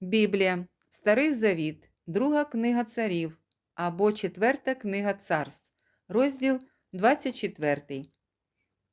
Біблія, Старий Завіт, Друга книга царів або Четверта книга царств, розділ 24.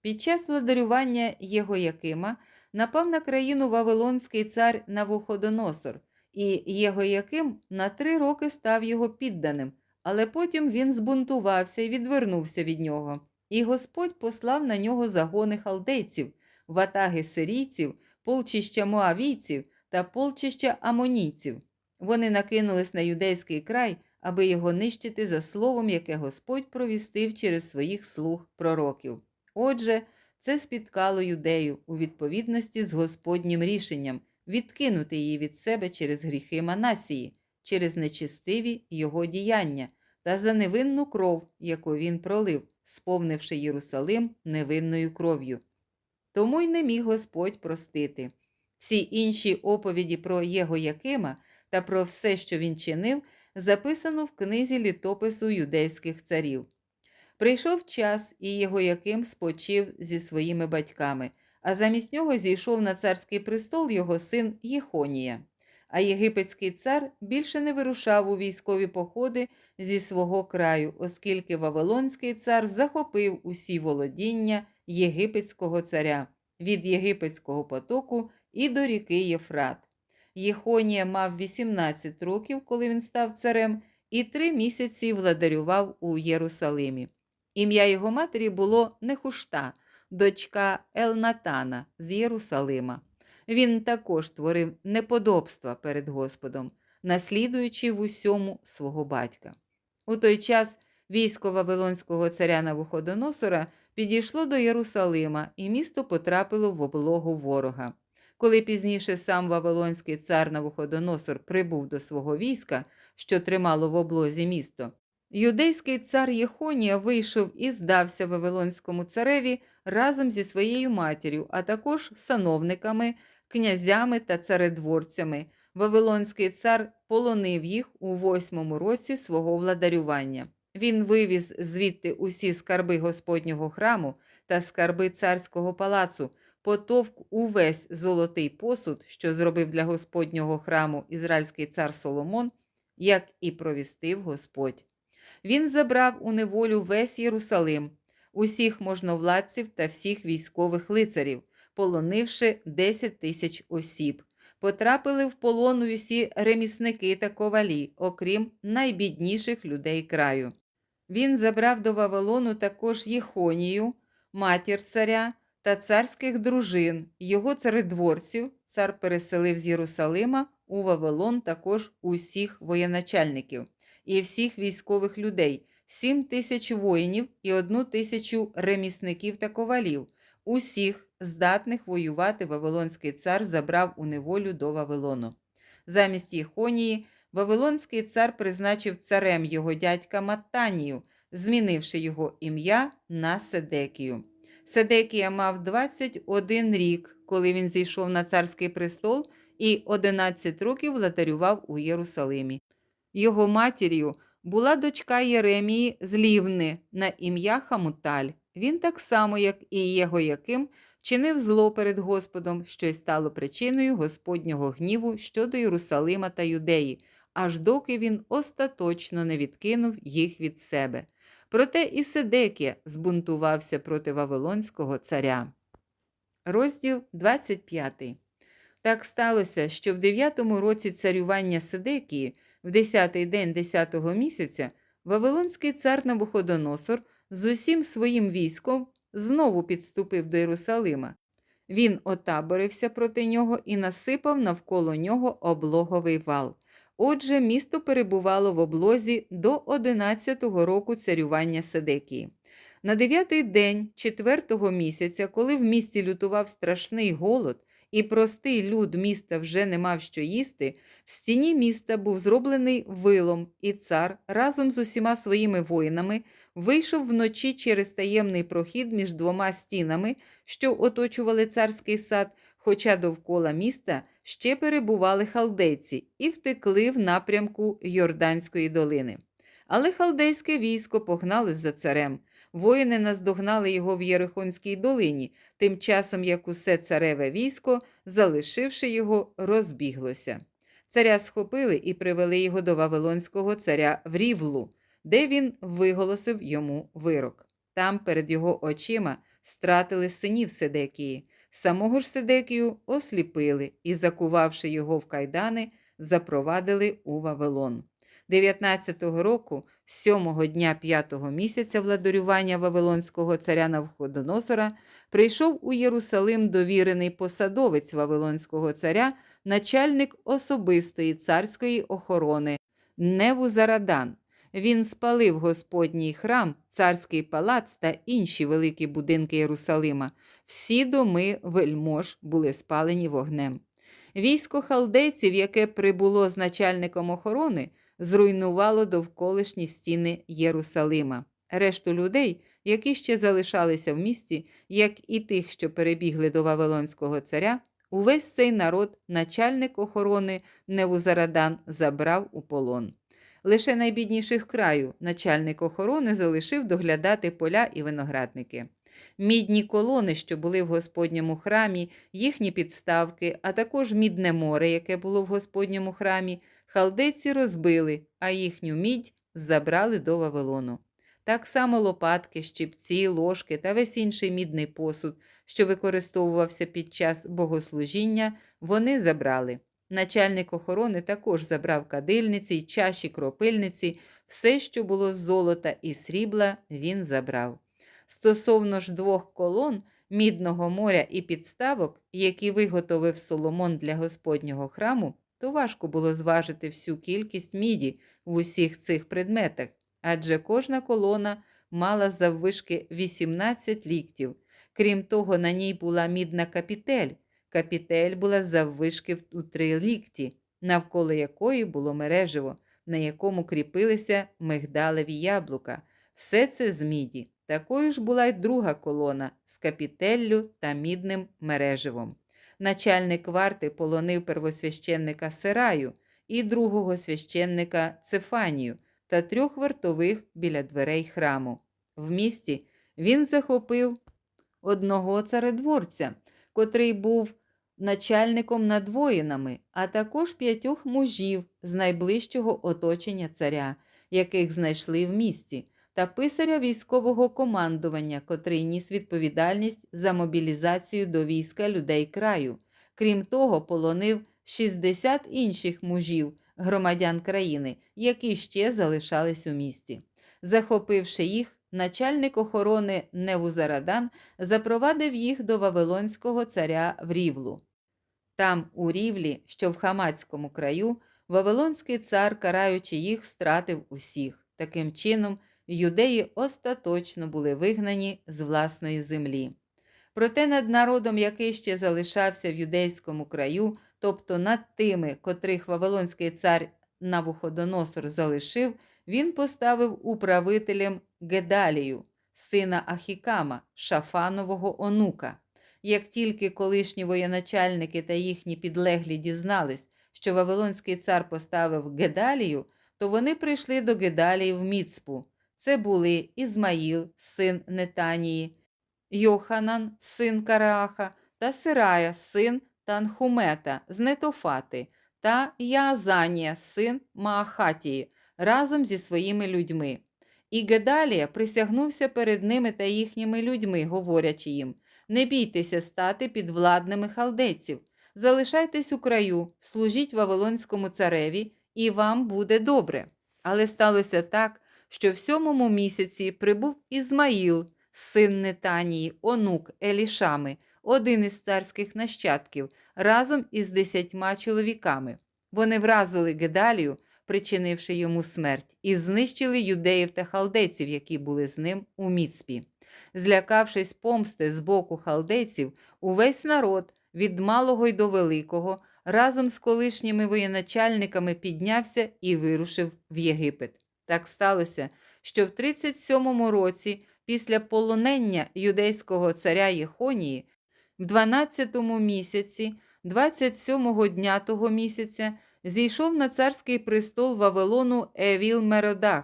Під час владарювання Єгоякима напав на країну Вавилонський цар Навуходоносор, і Єгояким на три роки став його підданим, але потім він збунтувався і відвернувся від нього. І Господь послав на нього загони халдейців, ватаги сирійців, полчища моавійців та полчища амонійців. Вони накинулись на юдейський край, аби його нищити за словом, яке Господь провістив через своїх слуг пророків. Отже, це спіткало юдею у відповідності з Господнім рішенням відкинути її від себе через гріхи Манасії, через нечистиві його діяння та за невинну кров, яку він пролив, сповнивши Єрусалим невинною кров'ю. Тому й не міг Господь простити. Всі інші оповіді про Єгоякима та про все, що він чинив, записано в книзі літопису юдейських царів. Прийшов час, і Єгояким спочив зі своїми батьками, а замість нього зійшов на царський престол його син Єхонія. А єгипетський цар більше не вирушав у військові походи зі свого краю, оскільки Вавилонський цар захопив усі володіння єгипетського царя від єгипетського потоку і до ріки Єфрат. Єхонія мав 18 років, коли він став царем, і три місяці владарював у Єрусалимі. Ім'я його матері було Нехушта, дочка Елнатана з Єрусалима. Він також творив неподобства перед Господом, наслідуючи в усьому свого батька. У той час військо Вавилонського царя Навуходоносора підійшло до Єрусалима, і місто потрапило в облогу ворога. Коли пізніше сам Вавилонський цар Навуходоносор прибув до свого війська, що тримало в облозі місто, юдейський цар Єхонія вийшов і здався Вавилонському цареві разом зі своєю матір'ю, а також сановниками, князями та царедворцями. Вавилонський цар полонив їх у восьмому році свого владарювання. Він вивіз звідти усі скарби Господнього храму та скарби царського палацу, потовк увесь золотий посуд, що зробив для Господнього храму ізраїльський цар Соломон, як і провістив Господь. Він забрав у неволю весь Єрусалим, усіх можновладців та всіх військових лицарів, полонивши 10 тисяч осіб. Потрапили в полон усі ремісники та ковалі, окрім найбідніших людей краю. Він забрав до Вавилону також Єхонію, матір царя та царських дружин, його царедворців. Цар переселив з Єрусалима у Вавилон також усіх воєначальників і всіх військових людей, сім тисяч воїнів і одну тисячу ремісників та ковалів. Усіх, здатних воювати, Вавилонський цар забрав у неволю до Вавилону. Замість Єхонії Вавилонський цар призначив царем його дядька Маттанію, змінивши його ім'я на Седекію. Седекія мав 21 рік, коли він зійшов на царський престол, і 11 років владарював у Єрусалимі. Його матір'ю була дочка Єремії з Лівни на ім'я Хамуталь. Він так само, як і Єгояким, чинив зло перед Господом, що й стало причиною Господнього гніву щодо Єрусалима та Юдеї, аж доки він остаточно не відкинув їх від себе. Проте і Седекія збунтувався проти Вавилонського царя. Розділ 25. Так сталося, що в дев'ятому році царювання Седекії, в десятий день десятого місяця, Вавилонський цар Навуходоносор з усім своїм військом знову підступив до Єрусалима. Він отаборився проти нього і насипав навколо нього облоговий вал. Отже, місто перебувало в облозі до 11-го року царювання Седекії. На дев'ятий день четвертого місяця, коли в місті лютував страшний голод, і простий люд міста вже не мав що їсти, в стіні міста був зроблений вилом, і цар разом з усіма своїми воїнами вийшов вночі через таємний прохід між двома стінами, що оточували царський сад, хоча довкола міста ще перебували халдейці і втекли в напрямку Йорданської долини. Але халдейське військо погналось за царем. Воїни наздогнали його в Єрихонській долині, тим часом як усе цареве військо, залишивши його, розбіглося. Царя схопили і привели його до Вавилонського царя в Рівлу, де він виголосив йому вирок. Там перед його очима стратили синів Седекії. Самого ж Седекію осліпили і, закувавши його в кайдани, запровадили у Вавилон. 19-го року, сьомого дня п'ятого місяця владарювання Вавилонського царя Навходоносора, прийшов у Єрусалим довірений посадовець Вавилонського царя, начальник особистої царської охорони Невузарадан. Він спалив Господній храм, царський палац та інші великі будинки Єрусалима. Всі доми вельмож були спалені вогнем. Військо халдейців, яке прибуло з начальником охорони, зруйнувало довколишні стіни Єрусалима. Решту людей, які ще залишалися в місті, як і тих, що перебігли до Вавилонського царя, увесь цей народ, начальник охорони Невузарадан, забрав у полон. Лише найбідніших краю начальник охорони залишив доглядати поля і виноградники. Мідні колони, що були в Господньому храмі, їхні підставки, а також мідне море, яке було в Господньому храмі, халдейці розбили, а їхню мідь забрали до Вавилону. Так само лопатки, щипці, ложки та весь інший мідний посуд, що використовувався під час богослужіння, вони забрали. Начальник охорони також забрав кадильниці, чаші, кропильниці, все, що було з золота і срібла, він забрав. Стосовно ж двох колон, мідного моря і підставок, які виготовив Соломон для Господнього храму, то важко було зважити всю кількість міді в усіх цих предметах, адже кожна колона мала заввишки 18 ліктів. Крім того, на ній була мідна капітель. Капітель була заввишки у три лікті, навколо якої було мереживо, на якому кріпилися мигдалеві яблука. Все це з міді. Такою ж була й друга колона з капітеллю та мідним мереживом. Начальник варти полонив первосвященника Сираю і другого священника Цефанію та трьох вартових біля дверей храму. В місті він захопив одного царедворця, котрий був начальником над воїнами, а також п'ятьох мужів з найближчого оточення царя, яких знайшли в місті, та писаря військового командування, котрий ніс відповідальність за мобілізацію до війська людей краю. Крім того, полонив 60 інших мужів, громадян країни, які ще залишались у місті. Захопивши їх, начальник охорони Невузарадан запровадив їх до Вавилонського царя в Рівлу. Там, у Рівлі, що в Хамацькому краю, Вавилонський цар, караючи їх, стратив усіх. Таким чином, юдеї остаточно були вигнані з власної землі. Проте над народом, який ще залишався в юдейському краю, тобто над тими, котрих Вавилонський цар Навуходоносор залишив, він поставив управителем Гедалію, сина Ахікама, Шафанового онука. Як тільки колишні воєначальники та їхні підлеглі дізнались, що Вавилонський цар поставив Гедалію, то вони прийшли до Гедалії в Міцпу. Це були Ізмаїл, син Нетанії, Йоханан, син Карааха, та Сирая, син Танхумета з Нетофати, та Яазанія, син Маахатії, разом зі своїми людьми. І Гедалія присягнувся перед ними та їхніми людьми, говорячи їм: Не бійтеся стати підвладними халдейців, залишайтесь у краю, служіть Вавилонському цареві, і вам буде добре. Але сталося так, що в сьомому місяці прибув Ізмаїл, син Нетанії, онук Елішами, один із царських нащадків, разом із десятьма чоловіками. Вони вразили Гедалію, причинивши йому смерть, і знищили юдеїв та халдейців, які були з ним у Міцпі. Злякавшись помсти з боку халдейців, увесь народ, від малого й до великого, разом з колишніми воєначальниками піднявся і вирушив в Єгипет. Так сталося, що в 37-му році, після полонення юдейського царя Єхонії, в 12-му місяці, 27-го дня того місяця, зійшов на царський престол Вавилону Евіл Меродах.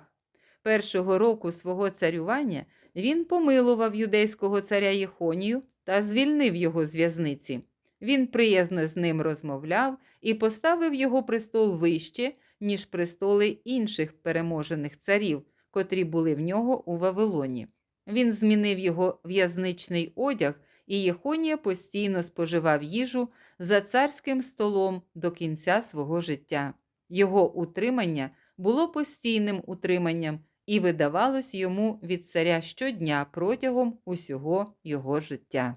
Першого року свого царювання він помилував юдейського царя Єхонію та звільнив його з в'язниці. Він приязно з ним розмовляв і поставив його престол вище, ніж престоли інших переможених царів, котрі були в нього у Вавилоні. Він змінив його в'язничний одяг, і Єхонія постійно споживав їжу за царським столом до кінця свого життя. Його утримання було постійним утриманням і видавалось йому від царя щодня протягом усього його життя.